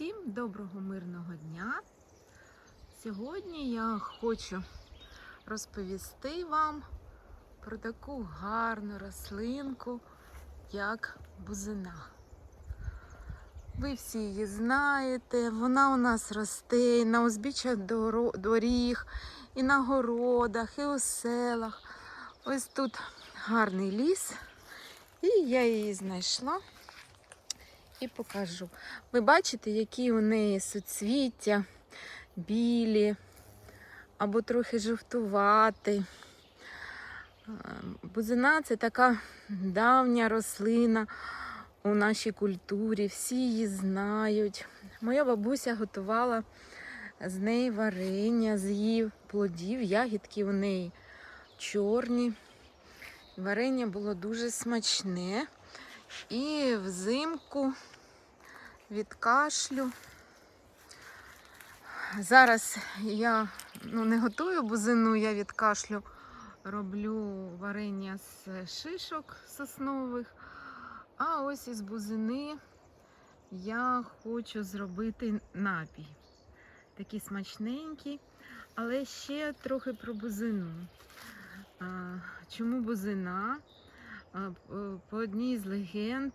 Всім доброго мирного дня. Сьогодні я хочу розповісти вам про таку гарну рослинку, як бузина. Ви всі її знаєте, вона у нас росте і на узбіччях доріг, і на городах, і у селах. Ось тут гарний ліс, і я її знайшла і покажу. Ви бачите, які у неї суцвіття білі або трохи жовтуваті. Е, Бузина це така давня рослина у нашій культурі, всі її знають. Моя бабуся готувала з неї варення, з її плодів, ягідки у неї чорні. Варення було дуже смачне. І взимку від кашлю. Зараз я ну, не готую бузину, я від кашлю роблю варення з шишок соснових. А ось із бузини я хочу зробити напій. Такий смачненький, але ще трохи про бузину. Чому бузина? По одній з легенд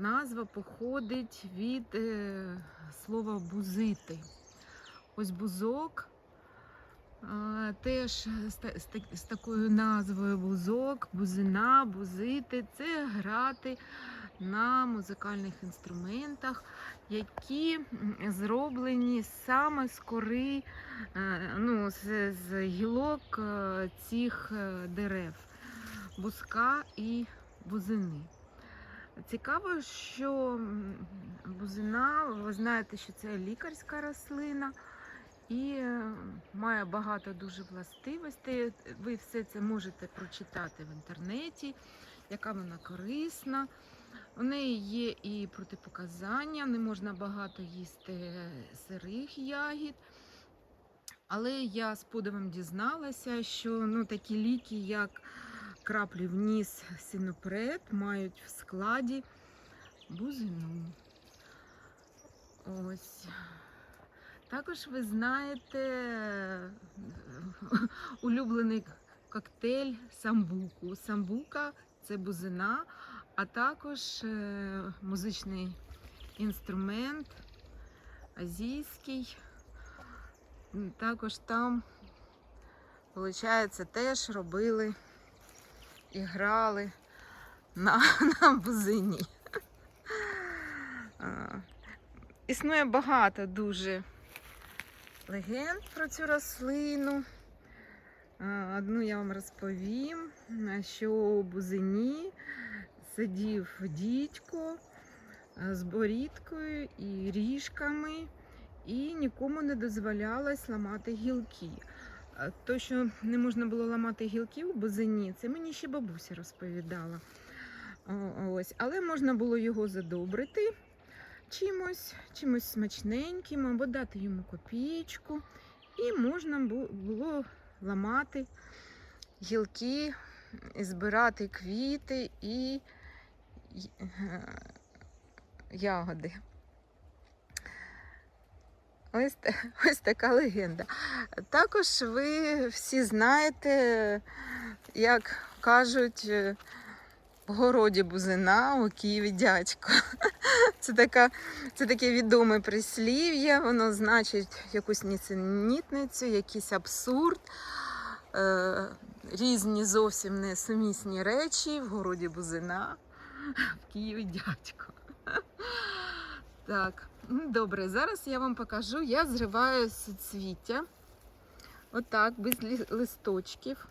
назва походить від е, слова бузити. Ось бузок теж з, та- з так- з такою назвою бузок, бузина, бузити це грати на музикальних інструментах, які зроблені саме з кори, е, ну, з, з гілок е, цих е, дерев бузка і бузини. Цікаво, що бузина, ви знаєте, що це лікарська рослина і е, має багато дуже властивостей. Ви все це можете прочитати в інтернеті, яка вона корисна. У неї є і протипоказання, не можна багато їсти сирих ягід. Але я з подивом дізналася, що ну, такі ліки, як краплі в ніс синопред, мають в складі бузину. Ось. Також ви знаєте улюблений коктейль самбуку. Самбука це бузина, а також е, музичний інструмент азійський. Також там, виходить, теж робили і грали на, на бузині. Існує багато дуже легенд про цю рослину. Одну я вам розповім, що у бузині сидів дідько з борідкою і ріжками, і нікому не дозволялось ламати гілки. То, що не можна було ламати гілки у бузині, це мені ще бабуся розповідала. Ось. Але можна було його задобрити чимось, чимось смачненьким, або дати йому копійку. І можна було ламати гілки, збирати квіти і е, ягоди. Ось, ось така легенда. Також ви всі знаєте, як кажуть, е, в городі бузина у Києві дядько. Це, така, це таке відоме прислів'я, воно значить якусь нісенітницю, якийсь абсурд, е, різні зовсім несумісні речі в городі бузина, в Києві дядько. Так, добре, зараз я вам покажу. Я зриваю суцвіття. Отак, без листочків.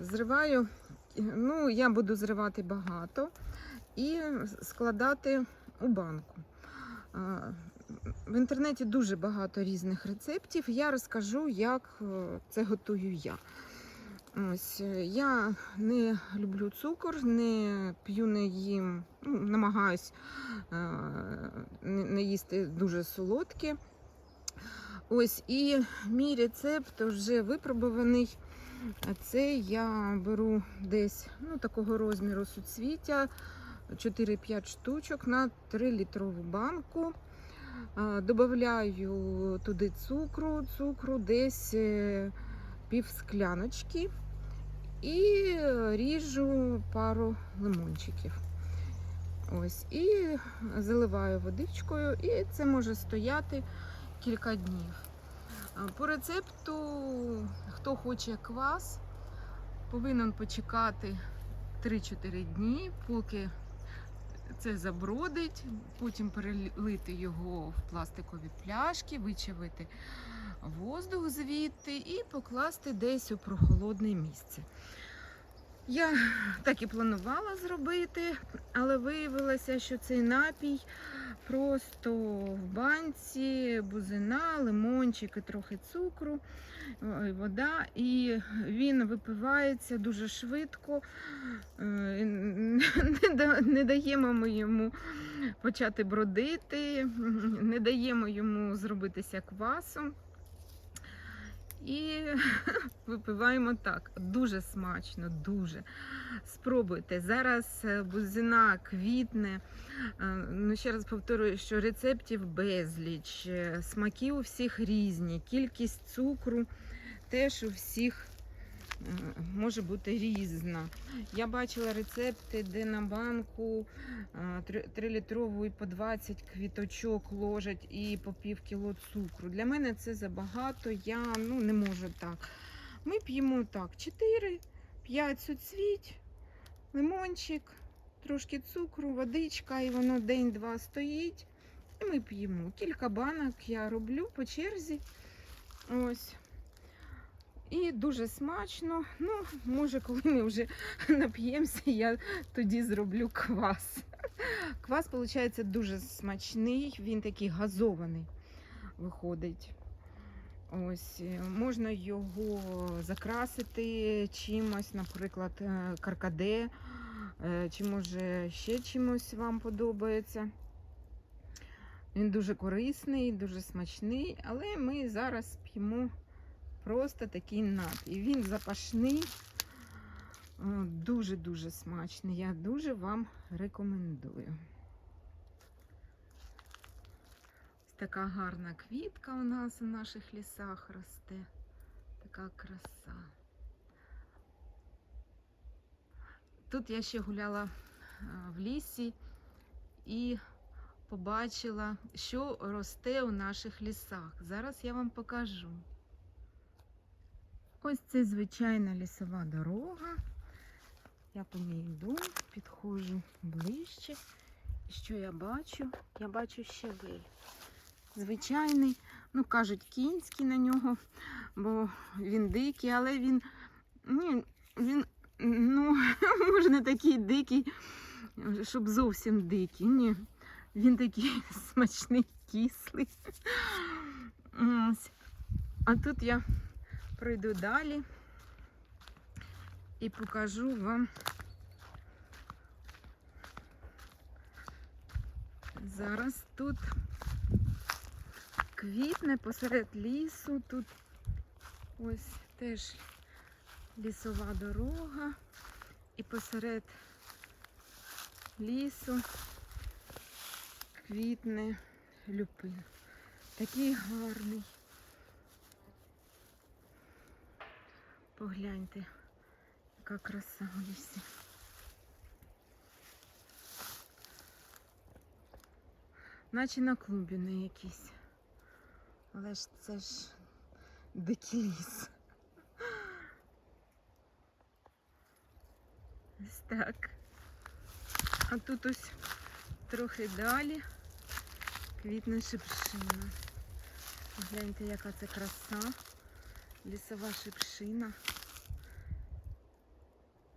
Зриваю, ну, я буду зривати багато і складати у банку. В інтернеті дуже багато різних рецептів. Я розкажу, як е, це готую я. Ось, е, я не люблю цукор, не п'ю, не їм, ну, намагаюсь е, не їсти дуже солодке. Ось і мій рецепт вже випробуваний. Це я беру десь ну, такого розміру суцвіття 4-5 штучок на 3-літрову банку. Е, Добавляю туди цукру, цукру десь е, пів скляночки і ріжу пару лимончиків. Ось, і заливаю водичкою, і це може стояти кілька днів. По рецепту, хто хоче квас, повинен почекати 3-4 дні, поки це забродить, потім перелити його в пластикові пляшки, вичавити воздух звідти і покласти десь у прохолодне місце. Я так і планувала зробити, але виявилося, що цей напій просто в банці, бузина, лимончик і трохи цукру, вода, і він випивається дуже швидко. Е, не даємо ми йому почати бродити, не даємо йому зробитися квасом. І випиваємо так. Дуже смачно, дуже. Спробуйте. Зараз е, бузина квітне. Е, Ну, ще раз повторюю, що рецептів безліч, е, смаки у всіх різні, кількість цукру теж у всіх може бути різна. Я бачила рецепти, де на банку 3-літрову і по 20 квіточок ложать і по пів кіло цукру. Для мене це забагато, я ну, не можу так. Ми п'ємо так: 4-5 суцвіть, лимончик, трошки цукру, водичка, і воно день-два стоїть. І ми п'ємо. Кілька банок я роблю по черзі. Ось. І дуже смачно. Ну, може, коли ми вже нап'ємося, я тоді зроблю квас. Квас, виходить, дуже смачний, він такий газований виходить. Ось, е, можна його закрасити чимось, наприклад, е, каркаде, е, чи може ще чимось вам подобається. Він дуже корисний, дуже смачний, але ми зараз п'ємо просто такий напій. Він запашний, е, дуже-дуже смачний. Я дуже вам рекомендую. Ось така гарна квітка у нас у наших лісах росте. Така краса. Тут я ще гуляла е, в лісі і побачила, що росте у наших лісах. Зараз я вам покажу. Ось це звичайна лісова дорога. Я по ній йду, підходжу ближче. І що я бачу? Я бачу щавель. Звичайний, ну кажуть, кінський на нього, бо він дикий, але він, ні, він, ну, може, не такий дикий, щоб зовсім дикий. Ні. Він такий смачний, кислий. Ось. А тут я пройду далі і покажу вам зараз тут квітне посеред лісу, тут ось теж лісова дорога і посеред лісу квітне люпин. Такий гарний. Погляньте, яка краса в лісі. Наче на клубі не якийсь. Але ж це ж дикий ліс. Ось так. А тут ось трохи далі квітне шипшина. Гляньте, яка це краса. Лісова шипшина.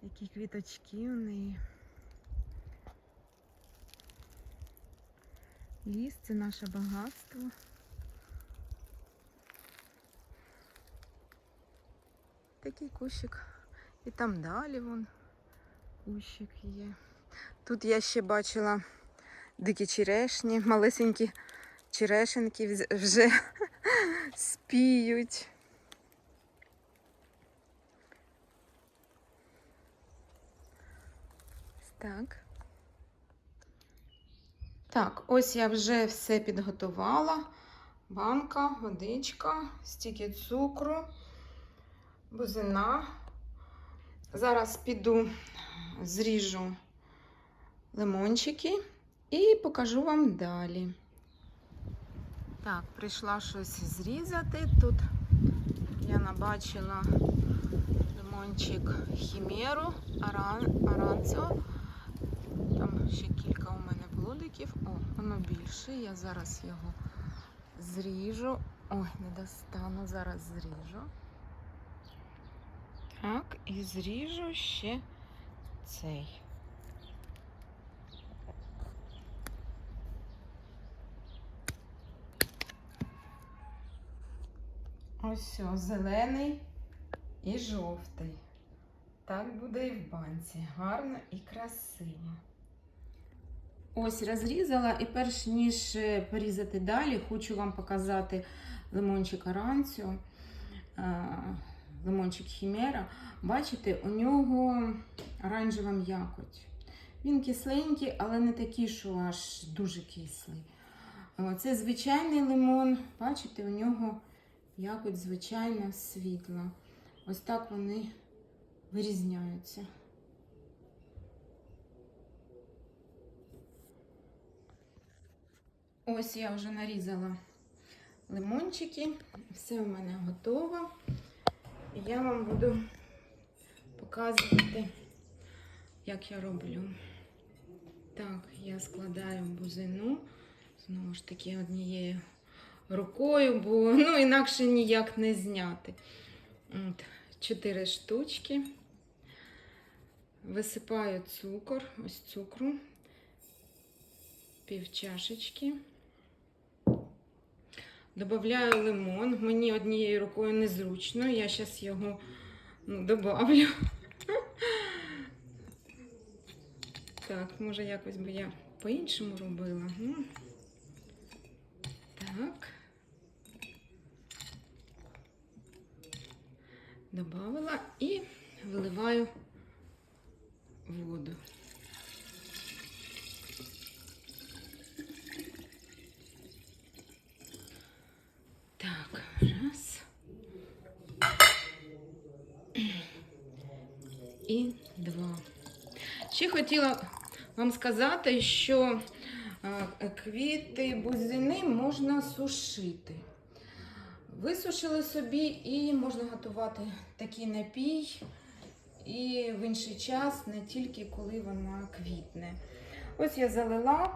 Які квіточки у неї. Ліс це наше багатство. Такий кущик. І там далі вон кущик є. Тут я ще бачила дикі черешні, малесенькі черешенки вже спіють. Так. Так, ось я вже все підготувала. Банка, водичка, стільки цукру, бузина. Зараз піду зріжу лимончики і покажу вам далі. Так, прийшла щось зрізати. Тут я набачила лимончик хімеру, аран, аранціо. Ще кілька у мене плодиків. О, воно більше. Я зараз його зріжу. Ой, не достану, зараз зріжу. Так, і зріжу ще цей. Ось все, зелений і жовтий. Так буде і в банці. Гарно і красиво. Ось розрізала, і перш ніж е, порізати далі, хочу вам показати лимончик аранціо, е, лимончик хімера. Бачите, у нього оранжева м'якоть. Він кисленький, але не такий, що аж дуже кислий. Е, Це звичайний лимон. Бачите, у нього якось звичайна світла. Ось так вони вирізняються. Ось я вже нарізала лимончики, все у мене готово. І я вам буду показувати, як я роблю. Так, я складаю бузину, знову ж таки, однією рукою, бо ну, інакше ніяк не зняти. От, чотири штучки. Висипаю цукор, ось цукру, пів чашечки. Добавляю лимон. Мені однією рукою незручно. Я зараз його ну, добавлю. Так, може якось би я по-іншому робила. Ну, так. Добавила і виливаю воду. Так, раз. І два. Ще хотіла вам сказати, що е, квіти бузини можна сушити. Висушили собі і можна готувати такий напій і в інший час, не тільки коли вона квітне. Ось я залила,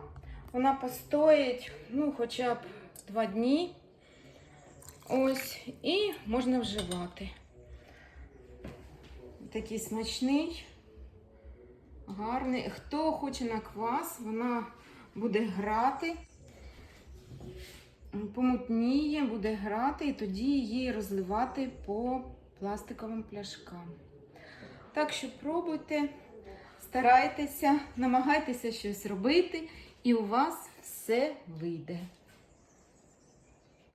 вона постоїть ну, хоча б два дні. Ось, і можна вживати. Такий смачний, гарний. Хто хоче на квас, вона буде грати, помутніє, буде грати, і тоді її розливати по пластиковим пляшкам. Так що пробуйте, старайтеся, намагайтеся щось робити, і у вас все вийде.